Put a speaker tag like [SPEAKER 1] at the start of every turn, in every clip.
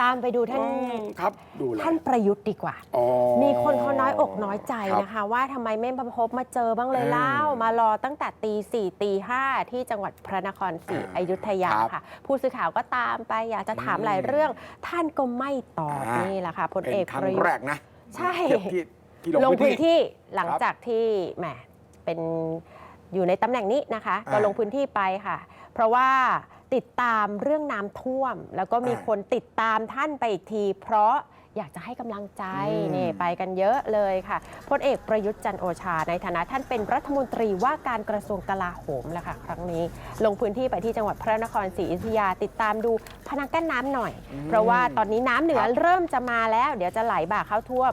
[SPEAKER 1] ตามไปดูท่าน
[SPEAKER 2] อืมครับดูเลย
[SPEAKER 1] ท่านประยุทธ์ดีกว่า
[SPEAKER 2] อ๋อ
[SPEAKER 1] มีคนเขาน้อยอกน้อยใจ
[SPEAKER 2] ครับ
[SPEAKER 1] นะคะ ว่าทำไมไม่มาพบมาเจอบ้างเลย
[SPEAKER 2] อืม
[SPEAKER 1] เล่ามารอตั้งแต่ตีสี่ตีห้าที่จังหวัดพระนครศรี
[SPEAKER 2] อ่า
[SPEAKER 1] อยุธยา
[SPEAKER 2] ครับ
[SPEAKER 1] ค่ะ ผู้สื่อข่าวก็ตามไปอยากจะถาม
[SPEAKER 2] อืม
[SPEAKER 1] หลายเรื่อง ท่านก็ไม่ตอบ
[SPEAKER 2] อ่านี่
[SPEAKER 1] นี่แหละค่ะพล
[SPEAKER 2] เป็น
[SPEAKER 1] เอก
[SPEAKER 2] ครั้ง
[SPEAKER 1] ประยุท
[SPEAKER 2] แร
[SPEAKER 1] ธ์
[SPEAKER 2] กนะ
[SPEAKER 1] ใช่
[SPEAKER 2] ที่ที่
[SPEAKER 1] ลงพื้นที่หลัง
[SPEAKER 2] ครับ
[SPEAKER 1] จากที่แหมเป็นอยู่ในตำแหน่งนี้นะคะ ก็
[SPEAKER 2] อ่า
[SPEAKER 1] ลงพื้นที่ไปค่ะ เพราะว่า ติดตามเรื่องน้ำท่วม แล้วก็มี
[SPEAKER 2] อ่า
[SPEAKER 1] คนติดตามท่านไปอีกที เพราะอยากจะให้กำลังใจ
[SPEAKER 2] อืม
[SPEAKER 1] นี่ไปกันเยอะเลยค่ะพลเอกประยุทธ์จันทร์โอชา ในฐานะท่านเป็นรัฐมนตรีว่าการกระทรวงกลาโหมแหละค่ะ ครั้งนี้ ลงพื้นที่ไปที่จังหวัดพระนครศรีอยุธยาติดตามดูพนังกั้นน้ำหน่อย เพราะว่าตอนนี้น้ำเหนือ
[SPEAKER 2] ครับ
[SPEAKER 1] เริ่มจะมาแล้ว เดี๋ยวจะไหลบ่าเข้าท่วม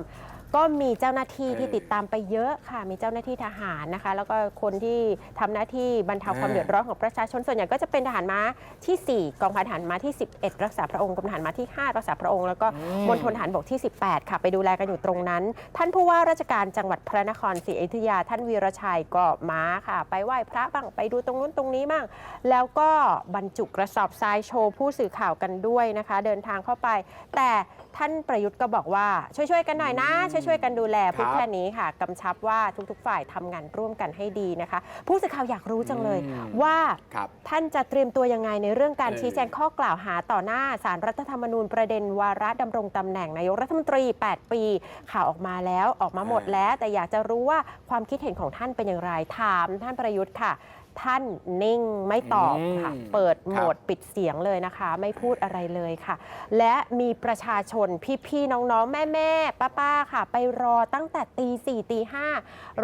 [SPEAKER 1] ก็มีเจ้าหน้าที่
[SPEAKER 2] เออ
[SPEAKER 1] ที่ติดตามไปเยอะค่ะ มีเจ้าหน้าที่ทหารนะคะ แล้วก็คนที่ทำหน้าที่บรรเทาความ
[SPEAKER 2] เออ
[SPEAKER 1] เดือดร้อนของประชาชนส่วนใหญ่ก็จะเป็นทหารม้าที่ 4 กองพันทหารม้าที่ 11 รักษาพระองค์กรมทหารม้าที่ 5 รักษาพระองค์แล้วก็มณฑลทหารบกที่ 18 ค่ะ ไปดูแลกันอยู่ตรงนั้น ท่านผู้ว่าราชการจังหวัดพระนครศรีอยุธยา ท่านวีรชัยก็ม้าค่ะ ไปไหว้พระบ้างไปดูตรงนู้นตรงนี้บ้าง แล้วก็บรรจุกระสอบทรายโชว์ผู้สื่อข่าวกันด้วยนะคะ เดินทางเข้าไป แต่ท่านประยุทธ์ก็บอกว่าช่วยๆกันหน่อยนะช่วยๆกันดูแลพูด
[SPEAKER 2] ครับ
[SPEAKER 1] แค่นี้ค่ะกำชับว่าทุกๆ ฝ่ายทำงานร่วมกันให้ดีนะคะ ผู้สื่อข่าวอยากรู้จังเลย
[SPEAKER 2] อืม
[SPEAKER 1] ว่า
[SPEAKER 2] ครับ
[SPEAKER 1] ท่านจะเตรียมตัวยังไงในเรื่องการ
[SPEAKER 2] เออ
[SPEAKER 1] ชี้แจงข้อกล่าวหาต่อหน้าสารรัฐธรรมนูญประเด็นวาระดำรงตำแหน่งนายกรัฐมนตรี 8 ปีข่าวออกมาแล้วออกมาหมดแล้ว แต่อยากจะรู้ว่าความคิดเห็นของท่านเป็นอย่างไรถามท่านประยุทธ์ค่ะ ท่านนิ่งไม่ตอบค่ะ
[SPEAKER 2] อืม
[SPEAKER 1] เปิดโหมด
[SPEAKER 2] ครับ
[SPEAKER 1] ปิดเสียงเลยนะคะ ไม่พูดอะไรเลยค่ะ และมีประชาชนพี่ๆน้องๆ แม่ๆป้าๆค่ะ ไปรอตั้งแต่ตีสี่ตีห้า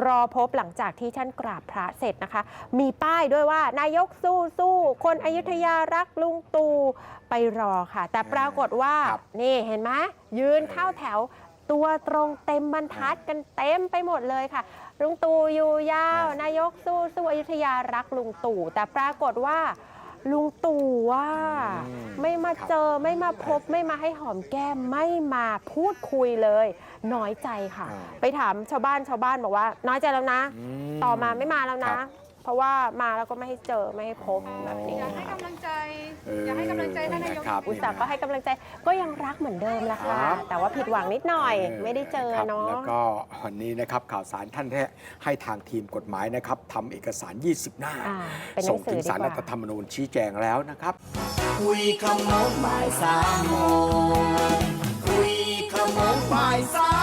[SPEAKER 1] รอพบหลังจากที่ท่านกราบพระเสร็จนะคะ มีป้ายด้วยว่านายกสู้สู้คนอยุธยารักลุงตู่ไปรอค่ะ แต่ปรากฏว่า
[SPEAKER 2] ครับ
[SPEAKER 1] นี่เห็นไหมยืนเข้าแถว ตัวตรงเต็มบรรทัดกันเต็มไปหมดเลยค่ะลุงตู่อยู่ยาว
[SPEAKER 2] อ่านา
[SPEAKER 1] ยกสู้สู้อยุธยารักลุงตู่ แต่ปรากฏว่าลุงตู่ว่า
[SPEAKER 2] อืม
[SPEAKER 1] ไม่มา
[SPEAKER 2] ครับ
[SPEAKER 1] เจอไม่มาพบไม่มาให้หอมแก้มไม่มาพูดคุยเลย น้อยใจค่ะ
[SPEAKER 2] อ่า
[SPEAKER 1] ไปถามชาวบ้านชาวบ้านบอกว่า น้อยใจแล้วนะ
[SPEAKER 2] ม
[SPEAKER 1] ต่อมาไม่มาแล้วนะ
[SPEAKER 2] ครับ
[SPEAKER 1] เพราะว่ามาแล้วก็ไม่ให้เจอไม่ให้พบแบบนี้
[SPEAKER 3] อยากให้กำลังใจ
[SPEAKER 2] เออ
[SPEAKER 3] อยากให้กำลังใจท่านนายก
[SPEAKER 2] ครับ
[SPEAKER 1] อุตส่าห์ก็ให้กำลังใจก็ยังรักเหมือนเดิมละค่ะ
[SPEAKER 2] ครับ
[SPEAKER 1] แต่ว่าผิดหวังนิดหน่อย ไม่ได้เจอ
[SPEAKER 2] ครับ
[SPEAKER 1] เนาะ
[SPEAKER 2] แล้วก็วันนี้นะครับข่าวสารท่านให้ให้ทางทีมกฎหมายนะครับทำเอกสาร 20 หน้า
[SPEAKER 1] อ่าเป็นหนั
[SPEAKER 2] ส่ง
[SPEAKER 1] งสื
[SPEAKER 2] ถึ
[SPEAKER 1] องดี
[SPEAKER 2] สาร
[SPEAKER 1] ก
[SPEAKER 2] รัฐ
[SPEAKER 1] ว่า
[SPEAKER 2] ธรรมนูญชี้แจงแล้วนะครับ
[SPEAKER 4] คุยขโมงบ่ายสามโมงคุยขโมงบ่ายสาม